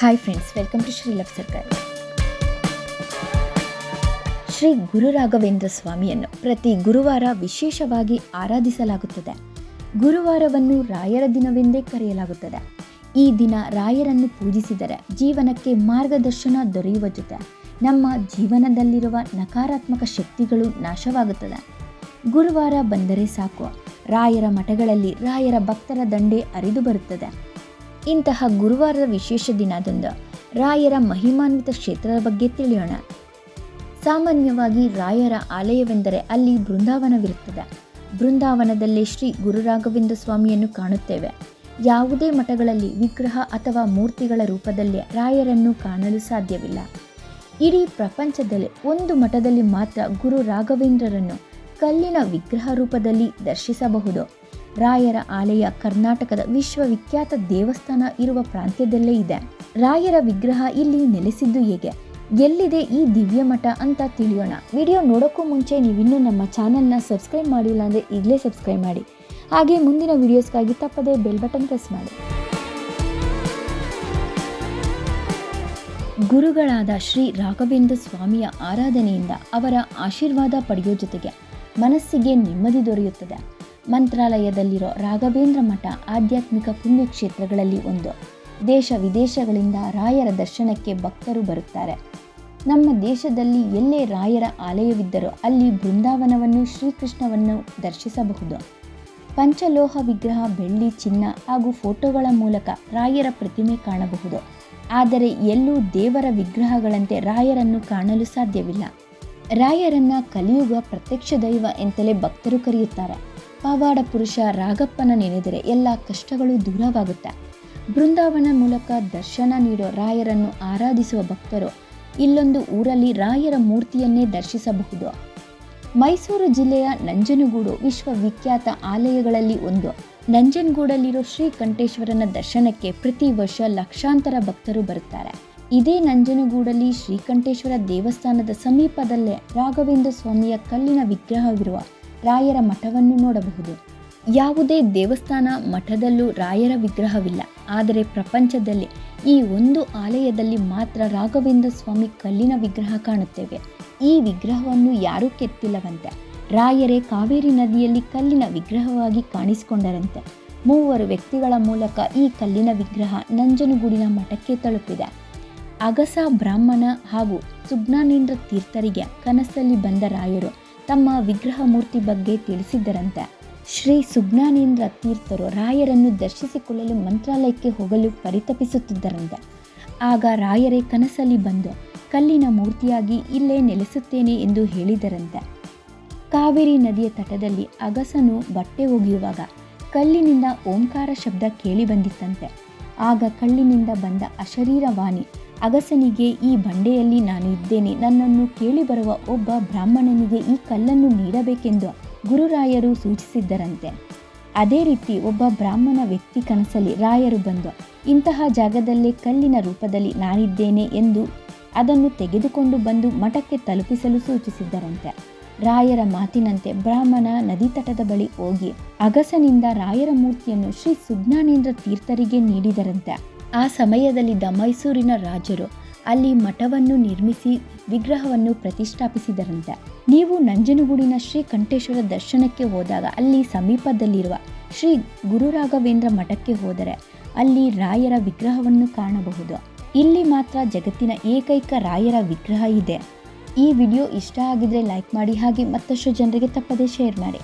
Hi friends welcome to Shri love Sarkar Shri Guru Raghavendra ಸ್ವಾಮಿಯನ್ನು ಪ್ರತಿ ಗುರುವಾರ ವಿಶೇಷವಾಗಿ ಆರಾಧಿಸಲಾಗುತ್ತದೆ ಗುರುವಾರವನ್ನು ರಾಯರ ದಿನವೆಂದೇ ಕರೆಯಲಾಗುತ್ತದೆ ಈ ದಿನ ರಾಯರನ್ನು ಪೂಜಿಸಿದರೆ ಜೀವನಕ್ಕೆ ಮಾರ್ಗದರ್ಶನ ದೊರೆಯುವ ಜೊತೆ ನಮ್ಮ ಜೀವನದಲ್ಲಿರುವ ನಕಾರಾತ್ಮಕ ಶಕ್ತಿಗಳು ನಾಶವಾಗುತ್ತದೆ ಗುರುವಾರ ಬಂದರೆ ಸಾಕು ರಾಯರ ಮಠಗಳಲ್ಲಿ ರಾಯರ ಭಕ್ತರ ದಂಡೆ ಅರಿದು ಬರುತ್ತದೆ ಇಂತಹ ಗುರುವಾರದ ವಿಶೇಷ ದಿನದಂದು ರಾಯರ ಮಹಿಮಾನ್ವಿತ ಕ್ಷೇತ್ರದ ಬಗ್ಗೆ ತಿಳಿಯೋಣ. ಸಾಮಾನ್ಯವಾಗಿ ರಾಯರ ಆಲಯವೆಂದರೆ ಅಲ್ಲಿ ಬೃಂದಾವನವಿರುತ್ತದೆ. ಬೃಂದಾವನದಲ್ಲಿ ಶ್ರೀ ಗುರುರಾಘವೇಂದ್ರ ಸ್ವಾಮಿಯನ್ನು ಕಾಣುತ್ತೇವೆ. ಯಾವುದೇ ಮಠಗಳಲ್ಲಿ ವಿಗ್ರಹ ಅಥವಾ ಮೂರ್ತಿಗಳ ರೂಪದಲ್ಲಿ ರಾಯರನ್ನು ಕಾಣಲು ಸಾಧ್ಯವಿಲ್ಲ. ಇಡೀ ಪ್ರಪಂಚದಲ್ಲಿ ಒಂದು ಮಠದಲ್ಲಿ ಮಾತ್ರ ಗುರು ರಾಘವೇಂದ್ರರನ್ನು ಕಲ್ಲಿನ ವಿಗ್ರಹ ರೂಪದಲ್ಲಿ ದರ್ಶಿಸಬಹುದು. ರಾಯರ ಆಲಯ ಕರ್ನಾಟಕದ ವಿಶ್ವವಿಖ್ಯಾತ ದೇವಸ್ಥಾನ ಇರುವ ಪ್ರಾಂತ್ಯದಲ್ಲೇ ಇದೆ. ರಾಯರ ವಿಗ್ರಹ ಇಲ್ಲಿ ನೆಲೆಸಿದ್ದು ಹೇಗೆ? ಎಲ್ಲಿದೆ ಈ ದಿವ್ಯ ಮಠ ಅಂತ ತಿಳಿಯೋಣ. ವಿಡಿಯೋ ನೋಡೋಕ್ಕೂ ಮುಂಚೆ ನೀವಿನ್ನೂ ನಮ್ಮ ಚಾನಲ್ನ ಸಬ್ಸ್ಕ್ರೈಬ್ ಮಾಡಿಲ್ಲ ಅಂದರೆ ಈಗಲೇ ಸಬ್ಸ್ಕ್ರೈಬ್ ಮಾಡಿ. ಹಾಗೆ ಮುಂದಿನ ವಿಡಿಯೋಸ್ಗಾಗಿ ತಪ್ಪದೇ ಬೆಲ್ ಬಟನ್ ಪ್ರೆಸ್ ಮಾಡಿ. ಗುರುಗಳಾದ ಶ್ರೀ ರಾಘವೇಂದ್ರ ಸ್ವಾಮಿಯ ಆರಾಧನೆಯಿಂದ ಅವರ ಆಶೀರ್ವಾದ ಪಡೆಯೋ ಜೊತೆಗೆ ಮನಸ್ಸಿಗೆ ನೆಮ್ಮದಿ ದೊರೆಯುತ್ತದೆ. ಮಂತ್ರಾಲಯದಲ್ಲಿರೋ ರಾಘವೇಂದ್ರ ಮಠ ಆಧ್ಯಾತ್ಮಿಕ ಪುಣ್ಯಕ್ಷೇತ್ರಗಳಲ್ಲಿ ಒಂದು. ದೇಶ ವಿದೇಶಗಳಿಂದ ರಾಯರ ದರ್ಶನಕ್ಕೆ ಭಕ್ತರು ಬರುತ್ತಾರೆ. ನಮ್ಮ ದೇಶದಲ್ಲಿ ಎಲ್ಲೇ ರಾಯರ ಆಲಯವಿದ್ದರೂ ಅಲ್ಲಿ ಬೃಂದಾವನವನ್ನು, ಶ್ರೀಕೃಷ್ಣವನ್ನು ದರ್ಶಿಸಬಹುದು. ಪಂಚಲೋಹ ವಿಗ್ರಹ, ಬೆಳ್ಳಿ ಚಿನ್ನ ಹಾಗೂ ಫೋಟೋಗಳ ಮೂಲಕ ರಾಯರ ಪ್ರತಿಮೆ ಕಾಣಬಹುದು. ಆದರೆ ಎಲ್ಲೂ ದೇವರ ವಿಗ್ರಹಗಳಂತೆ ರಾಯರನ್ನು ಕಾಣಲು ಸಾಧ್ಯವಿಲ್ಲ. ರಾಯರನ್ನ ಕಲಿಯುಗ ಪ್ರತ್ಯಕ್ಷ ದೈವ ಎಂತಲೇ ಭಕ್ತರು ಕರೆಯುತ್ತಾರೆ. ಪವಾಡ ಪುರುಷ ರಾಗಪ್ಪನ ನೆನೆದರೆ ಎಲ್ಲ ಕಷ್ಟಗಳು ದೂರವಾಗುತ್ತೆ? ಬೃಂದಾವನ ಮೂಲಕ ದರ್ಶನ ನೀಡೋ ರಾಯರನ್ನು ಆರಾಧಿಸುವ ಭಕ್ತರು, ಇಲ್ಲೊಂದು ಊರಲ್ಲಿ ರಾಯರ ಮೂರ್ತಿಯನ್ನೇ ದರ್ಶಿಸಬಹುದು. ಮೈಸೂರು ಜಿಲ್ಲೆಯ ನಂಜನಗೂಡು ವಿಶ್ವವಿಖ್ಯಾತ ಆಲಯಗಳಲ್ಲಿ ಒಂದು. ನಂಜನಗೂಡಲ್ಲಿರೋ ಶ್ರೀಕಂಠೇಶ್ವರನ ದರ್ಶನಕ್ಕೆ ಪ್ರತಿ ವರ್ಷ ಲಕ್ಷಾಂತರ ಭಕ್ತರು ಬರುತ್ತಾರೆ. ಇದೇ ನಂಜನಗೂಡಲ್ಲಿ ಶ್ರೀಕಂಠೇಶ್ವರ ದೇವಸ್ಥಾನದ ಸಮೀಪದಲ್ಲೇ ರಾಘವೇಂದ್ರ ಸ್ವಾಮಿಯ ಕಲ್ಲಿನ ವಿಗ್ರಹವಿರುವ ರಾಯರ ಮಠವನ್ನು ನೋಡಬಹುದು. ಯಾವುದೇ ದೇವಸ್ಥಾನ ಮಠದಲ್ಲೂ ರಾಯರ ವಿಗ್ರಹವಿಲ್ಲ. ಆದರೆ ಪ್ರಪಂಚದಲ್ಲಿ ಈ ಒಂದು ಆಲಯದಲ್ಲಿ ಮಾತ್ರ ರಾಘವೇಂದ್ರ ಸ್ವಾಮಿ ಕಲ್ಲಿನ ವಿಗ್ರಹ ಕಾಣುತ್ತೇವೆ. ಈ ವಿಗ್ರಹವನ್ನು ಯಾರೂ ಕೆತ್ತಿಲ್ಲವಂತೆ. ರಾಯರೇ ಕಾವೇರಿ ನದಿಯಲ್ಲಿ ಕಲ್ಲಿನ ವಿಗ್ರಹವಾಗಿ ಕಾಣಿಸಿಕೊಂಡರಂತೆ. ಮೂವರು ವ್ಯಕ್ತಿಗಳ ಮೂಲಕ ಈ ಕಲ್ಲಿನ ವಿಗ್ರಹ ನಂಜನಗೂಡಿನ ಮಠಕ್ಕೆ ತಲುಪಿದೆ. ಅಗಸ ಬ್ರಾಹ್ಮಣ ಹಾಗೂ ಸುಜ್ಞಾನೇಂದ್ರ ತೀರ್ಥರಿಗೆ ಕನಸಲ್ಲಿ ಬಂದ ರಾಯರು ತಮ್ಮ ವಿಗ್ರಹ ಮೂರ್ತಿ ಬಗ್ಗೆ ತಿಳಿಸಿದ್ದರಂತೆ, ಶ್ರೀ ಸುಜ್ಞಾನೇಂದ್ರ ತೀರ್ಥರು ರಾಯರನ್ನು ದರ್ಶಿಸಿಕೊಳ್ಳಲು ಮಂತ್ರಾಲಯಕ್ಕೆ ಹೋಗಲು ಪರಿತಪಿಸುತ್ತಿದ್ದರಂತೆ. ಆಗ ರಾಯರೇ ಕನಸಲ್ಲಿ ಬಂದು, ಕಲ್ಲಿನ ಮೂರ್ತಿಯಾಗಿ ಇಲ್ಲೇ ನೆಲೆಸುತ್ತೇನೆ ಎಂದು ಹೇಳಿದರಂತೆ. ಕಾವೇರಿ ನದಿಯ ತಟದಲ್ಲಿ ಅಗಸನು ಬಟ್ಟೆ ಒಗೆಯುವಾಗ ಕಲ್ಲಿನಿಂದ ಓಂಕಾರ ಶಬ್ದ ಕೇಳಿ ಬಂದಿತ್ತಂತೆ. ಆಗ ಕಲ್ಲಿನಿಂದ ಬಂದ ಅಶರೀರವಾಣಿ ಅಗಸನಿಗೆ ಈ ಬಂಡೆಯಲ್ಲಿ ನಾನು ಇದ್ದೇನೆ. ನನ್ನನ್ನು ಕೇಳಿ ಬರುವ ಒಬ್ಬ ಬ್ರಾಹ್ಮಣನಿಗೆ ಈ ಕಲ್ಲನ್ನು ನೀಡಬೇಕೆಂದು ಗುರುರಾಯರು ಸೂಚಿಸಿದ್ದರಂತೆ. ಅದೇ ರೀತಿ ಒಬ್ಬ ಬ್ರಾಹ್ಮಣ ವ್ಯಕ್ತಿ ಕನಸಲ್ಲಿ ರಾಯರು ಬಂದು, ಇಂತಹ ಜಾಗದಲ್ಲೇ ಕಲ್ಲಿನ ರೂಪದಲ್ಲಿ ನಾನಿದ್ದೇನೆ ಎಂದು ಅದನ್ನು ತೆಗೆದುಕೊಂಡು ಬಂದು ಮಠಕ್ಕೆ ತಲುಪಿಸಲು ಸೂಚಿಸಿದ್ದರಂತೆ. ರಾಯರ ಮಾತಿನಂತೆ ಬ್ರಾಹ್ಮಣ ನದಿ ತಟದ ಬಳಿ ಹೋಗಿ ಅಗಸನಿಂದ ರಾಯರ ಮೂರ್ತಿಯನ್ನು ಶ್ರೀ ಸುಜ್ಞಾನೇಂದ್ರ ತೀರ್ಥರಿಗೆ ನೀಡಿದರಂತೆ. ಆ ಸಮಯದಲ್ಲಿದ್ದ ಮೈಸೂರಿನ ರಾಜರು ಅಲ್ಲಿ ಮಠವನ್ನು ನಿರ್ಮಿಸಿ ವಿಗ್ರಹವನ್ನು ಪ್ರತಿಷ್ಠಾಪಿಸಿದರಂತೆ. ನೀವು ನಂಜನಗೂಡಿನ ಶ್ರೀ ಕಂಠೇಶ್ವರ ದರ್ಶನಕ್ಕೆ ಹೋದಾಗ ಅಲ್ಲಿ ಸಮೀಪದಲ್ಲಿರುವ ಶ್ರೀ ಗುರುರಾಘವೇಂದ್ರ ಮಠಕ್ಕೆ ಹೋದರೆ ಅಲ್ಲಿ ರಾಯರ ವಿಗ್ರಹವನ್ನು ಕಾಣಬಹುದು. ಇಲ್ಲಿ ಮಾತ್ರ ಜಗತ್ತಿನ ಏಕೈಕ ರಾಯರ ವಿಗ್ರಹ ಇದೆ. ಈ ವಿಡಿಯೋ ಇಷ್ಟ ಆಗಿದ್ರೆ ಲೈಕ್ ಮಾಡಿ ಹಾಗೆ ಮತ್ತಷ್ಟು ಜನರಿಗೆ ತಪ್ಪದೇ ಶೇರ್ ಮಾಡಿ.